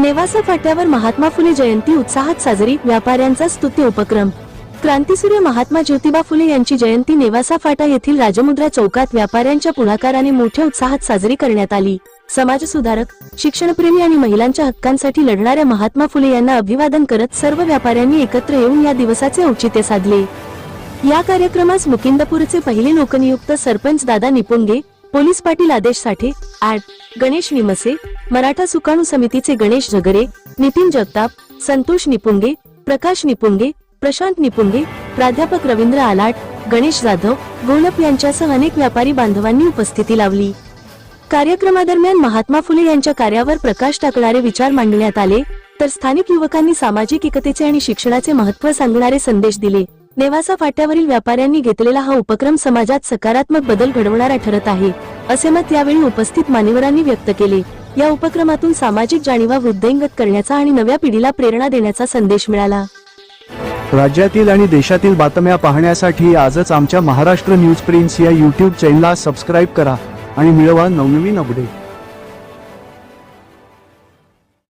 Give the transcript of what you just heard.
नेवासा फाट्यावर महात्मा फुले जयंती उत्साहात साजरी व्यापाऱ्यांचा स्तुती उपक्रम. क्रांतीसूर्य महात्मा ज्योतिबा फुले यांची जयंती नेवासा फाटा येथील राजमुद्रा चौकात व्यापाऱ्यांच्या पुढाकाराने मोठ्या उत्साहात साजरी करण्यात आली. समाजसुधारक शिक्षणप्रेमी आणि महिलांच्या हक्कांसाठी लढणाऱ्या महात्मा फुले यांना अभिवादन करत सर्व व्यापाऱ्यांनी एकत्र येऊन या दिवसाचे औचित्य साधले. या कार्यक्रमास मुकिंदपूरचे पहिले लोकनियुक्त सरपंच दादा निपुंगे पोलीस पाटील आदेश साठे ऍड गणेश निमसे मराठा सुकाणू समितीचे गणेश झगरे नितीन जगताप संतोष निपुंगे प्रकाश निपुंगे प्रशांत निपुंगे प्राध्यापक रवींद्र आलाट गणेश जाधव गोलप यांच्यासह अनेक व्यापारी बांधवांनी उपस्थिती लावली. कार्यक्रमादरम्यान महात्मा फुले यांच्या कार्यावर प्रकाश टाकणारे विचार मांडण्यात आले तर स्थानिक युवकांनी सामाजिक एकतेचे आणि शिक्षणाचे महत्त्व सांगणारे संदेश दिले. नेवासा फाट्यावरील व्यापाऱ्यांनी घेतलेला हा उपक्रम समाजात सकारात्मक बदल घडवणारा ठरत आहे असे मत यावेळी उपस्थित मान्यवरांनी व्यक्त केले. या उपक्रमातून सामाजिक जाणीवा वृद्धिंगत करण्याचा आणि नव्या पिढीला प्रेरणा देण्याचा संदेश मिळाला. राज्यातील आणि देशातील बातम्या पाहण्यासाठी आजच आमच्या महाराष्ट्र न्यूज प्रिन्स या यूट्यूब चॅनलला सबस्क्राईब करा आणि मिळवा नवनवीन अपडेट